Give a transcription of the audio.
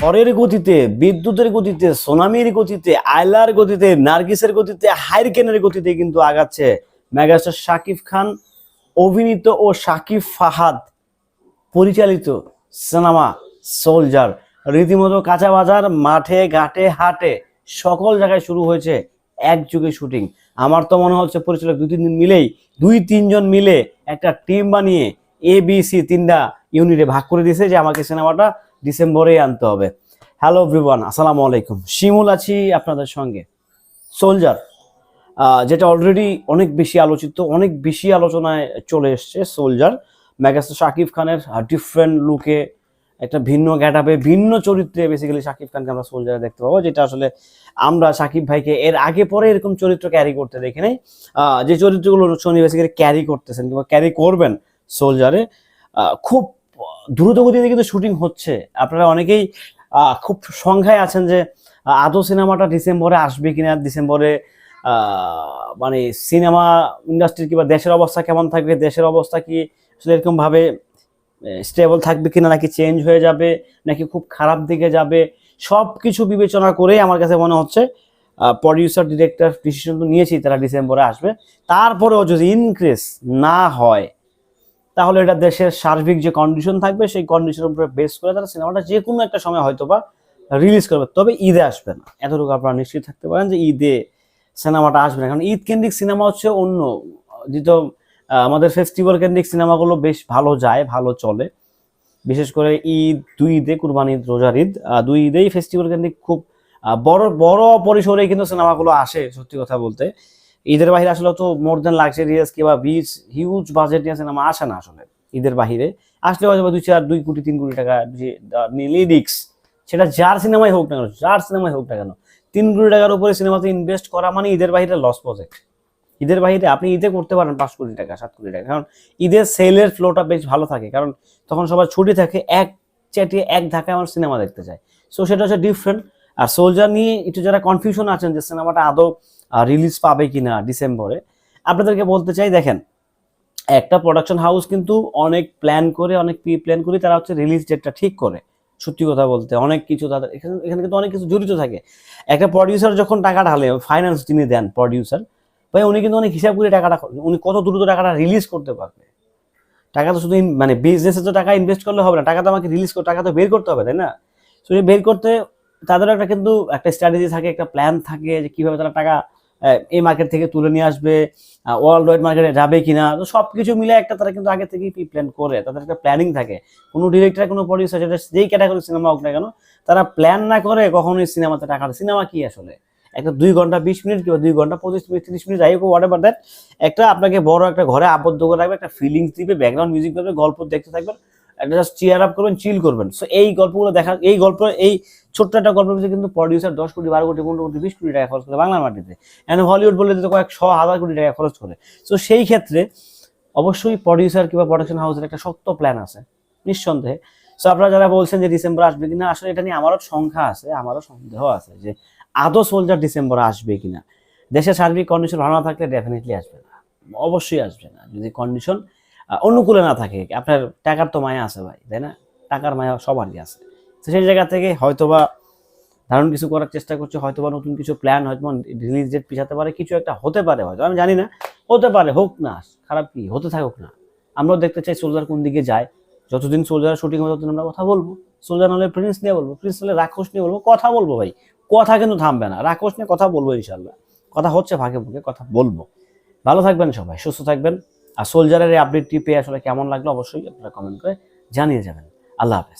ঝড়ের গতিতে, বিদ্যুতের গতিতে, সোনামির গতিতে, আয়লার গতিতে, নার্গিসের গতিতে, হাইরকেনের গতিতে কিন্তু আগাচ্ছে মেগাস্টার শাকিব খান, অভিনীত ও শাকিব ফাহাদ পরিচালিত সিনেমা সোলজার। রীতিমতো কাঁচা বাজার, মাঠে, ঘাটে, হাটে সকল জায়গায় শুরু হয়েছে একযুগে শুটিং। আমার তো মনে হচ্ছে পরিচালক দুই, তিন দিন মিলেই, দুই, তিনজন মিলে একটা টিম বানিয়ে এ বি সি তিনটা ইউনিটে ভাগ করে দিয়েছে যে আমাকে সিনেমাটা ডিসেম্বরেই আনতে হবে। হ্যালো এভরিওয়ান আসসালামু আলাইকুম। শিমুল আছি আপনাদের সঙ্গে। সোলজার যেটা অলরেডি অনেক বেশি আলোচিত, অনেক বেশি আলোচনায় চলে এসছে সোলজার মেগাস্টার শাকিব খানের ডিফারেন্ট লুকে একটা ভিন্ন গ্যাটাপে ভিন্ন চরিত্রে বেসিক্যালি শাকিব খানকে আমরা সোলজারে দেখতে পাবো, যেটা আসলে আমরা শাকিব ভাইকে এর আগে পরে এরকম চরিত্র ক্যারি করতে দেখি নাই। যে চরিত্রগুলো সনি বেসিক্যালি ক্যারি করতেছেন কিংবা ক্যারি করবেন সোলজারে খুব দ্রুত গতিতে কিন্তু শুটিং হচ্ছে। আপনারা অনেকেই খুব সংখ্যায় আছেন যে আদৌ সিনেমাটা ডিসেম্বরে আসবে কিনা, ডিসেম্বরে মানে সিনেমা ইন্ডাস্ট্রির কিংবা দেশের অবস্থা কেমন থাকবে, দেশের অবস্থা কি আসলে এরকম ভাবে স্টেবল থাকবে কিনা, নাকি চেঞ্জ হয়ে যাবে, নাকি খুব খারাপ দিকে যাবে সব কিছু বিবেচনা করেই আমার কাছে মনে হচ্ছে প্রডিউসার ডিরেক্টর ডিসিশন তো নিয়েছি তারা ডিসেম্বরে আসবে। তারপরেও যদি ইনক্রিজ না হয় তাহলে এটা দেশের সার্বিক যে কন্ডিশন থাকবে, সেই কন্ডিশনের উপরে বেস করে তারা সিনেমাটা যে কোনো একটা সময় হয়তো বা রিলিজ করবে। তবে ঈদে আসবে না। এতটুকু আপনারা নিশ্চিত থাকতে পারেন যে ঈদে সিনেমাটা আসবে না। কারণ ঈদ কেন্দ্রিক সিনেমা হচ্ছে অন্য, যেহেতু আমাদের ফেস্টিভ্যাল কেন্দ্রিক সিনেমাগুলো বেশ ভালো যায়, ভালো চলে। বিশেষ করে ঈদ, দুই ঈদে কুরবানি ঈদ, রোজার ঈদ। দুই ঈদেই ফেস্টিভ্যাল কেন্দ্রিক খুব বড় বড় পরিসরে কিন্তু সিনেমাগুলো আসে, সত্যি কথা বলতে। ঈদের বাহিরে আসলে তো মোর দেন লাক্সারিয়াস কিংবা বিচ হিউজ বাজেট নিয়ে সিনেমা আসে না আসলে ঈদের বাহিরে। আসলে হয়তো দুই চার, দুই কোটি, তিন কোটি টাকা যে লিরিক্স সেটা যার সিনেমাই হোক না কেন, যার সিনেমাই হোক না কেন, তিন কোটি টাকার উপরে সিনেমাতে ইনভেস্ট করা মানে ঈদের বাহিরে লস প্রজেক্ট ঈদের বাহিরে আপনি ঈদে করতে পারেন পাঁচ কোটি টাকা, সাত কোটি টাকা। কারণ ঈদের সেলের ফ্লোটা বেশ ভালো থাকে। কারণ তখন সবার ছুটি থাকে, এক চ্যাটিয়ে এক ধাক্কায় আমার সিনেমা দেখতে যায়। সো সেটা হচ্ছে ডিফারেন্ট আর সোলজার নিয়ে একটু যারা কনফিউশন আছেন যে সিনেমাটা আদৌ রিলিজ পাবে কিনা ডিসেম্বরে। আপনাদেরকে বলতে চাই, দেখেন, একটা প্রোডাকশন হাউস কিন্তু অনেক প্ল্যান করে, অনেক প্রি প্ল্যান করে তারা হচ্ছে রিলিজ ডেটটা ঠিক করে। সত্যি কথা বলতে, অনেক কিছু তাদের, এখানে এখানে কিন্তু অনেক কিছু জড়িত থাকে। একটা প্রডিউসার যখন টাকা ঢালে ফাইন্যান্স যিনি দেন প্রডিউসার ভাই, উনি কিন্তু অনেক হিসাব করে টাকাটা, উনি কত দ্রুত টাকাটা রিলিজ করতে পারবে। টাকা তো শুধু মানে বিজনেসে তো টাকা ইনভেস্ট করলে হবে না, টাকা তো আমাকে রিলিজ করে, টাকা তো বের করতে হবে, তাই না? তো বের করতে তাদের একটা কিন্তু একটা স্ট্র্যাটেজি থাকে, একটা প্ল্যান থাকে যে কীভাবে তারা টাকা এই মার্কেট থেকে তুলে নিয়ে আসবে ওয়ার্ল্ড ওয়াইড মার্কেটে যাবে কিনা, তো সব কিছু মিলে একটা তারা কিন্তু আগে থেকেই প্রি প্ল্যান করে, তাদের একটা প্ল্যানিং থাকে। কোনো ডিরেক্টর কোনো প্রডিউসার সেটা যেই ক্যাটাগরি সিনেমা হোক না কেন, তারা প্ল্যান না করে কখনোই সিনেমাতে টাকা সিনেমা কি আসলে? একটা দুই ঘণ্টা বিশ মিনিট কিংবা দুই ঘণ্টা পঁচিশ মিনিট, তিরিশ মিনিট, যাই হোক হোয়াট এভার দ্যাট একটা আপনাকে বড় একটা ঘরে আবদ্ধ করে রাখবে, একটা ফিলিংস দিবে ব্যাকগ্রাউন্ড মিউজিক দেবে গল্প দেখতে থাকবেন একটা জাস্ট চেয়ার আপ করবেন চিল করবেন। সো এই গল্পগুলো দেখা, এই গল্প, এই ছোট্ট একটা গল্পের পিছনে কিন্তু প্রডিউসার দশ কোটি, বারো কোটি, পনেরো কোটি, বিশ কোটি টাকা খরচ করে বাংলার মাটিতে। এখন হলিউড বলে দিতে কয়েক শ, হাজার কোটি টাকা খরচ করে। সো সেই ক্ষেত্রে অবশ্যই প্রডিউসার কিংবা প্রোডাকশন হাউসের একটা শক্ত প্ল্যান আছে, নিঃসন্দেহে। সো আপনারা যারা বলছেন যে ডিসেম্বর আসবে কিনা, আসলে এটা নিয়ে আমারও সংখ্যা আছে, আমারও সন্দেহ আছে যে আদৌ সোলজার ডিসেম্বরে আসবে কিনা। দেশের সার্বিক কন্ডিশন ভালো না থাকলে ডেফিনেটলি আসবে না। অবশ্যই আসবে না। যদি কন্ডিশন অনুকূলে না থাকে। আপনার টাকার তো মায়া আছে ভাই, তাই না? টাকার মায়া সবারই আছে। তো সেই জায়গা থেকে হয়তোবা দারুণ কিছু করার চেষ্টা করছে, হয়তোবা নতুন কিছু প্ল্যান হয়তো রিলিজ ডেট পিছাতে পারে, কিছু একটা হতে পারে হয়তো, আমি জানি না। হতে পারে, হোক না, খারাপ কি, হতে থাকুক না। আমরাও দেখতে চাই সোলজার কোন দিকে যায়। যতদিন সোলজার শুটিং হবে, ততদিন আমরা কথা বলব। সোলজার নাহলে প্রিন্স নিয়ে বলব প্রিন্স নাহলে রাক্ষস নিয়ে বলব, কথা বলব ভাই। কথা কিন্তু থামবে না, রাক্ষস নিয়ে কথা বলব ইনশাল্লাহ কথা হচ্ছে ফাঁকে ফুঁকে কথা বলব। ভালো থাকবেন সবাই, সুস্থ থাকবেন। আর সোলজারের এই আপডেটটি পেয়ে আসলে কেমন লাগল অবশ্যই আপনারা কমেন্ট করে জানিয়ে যাবেন। আল্লাহ হাফেজ।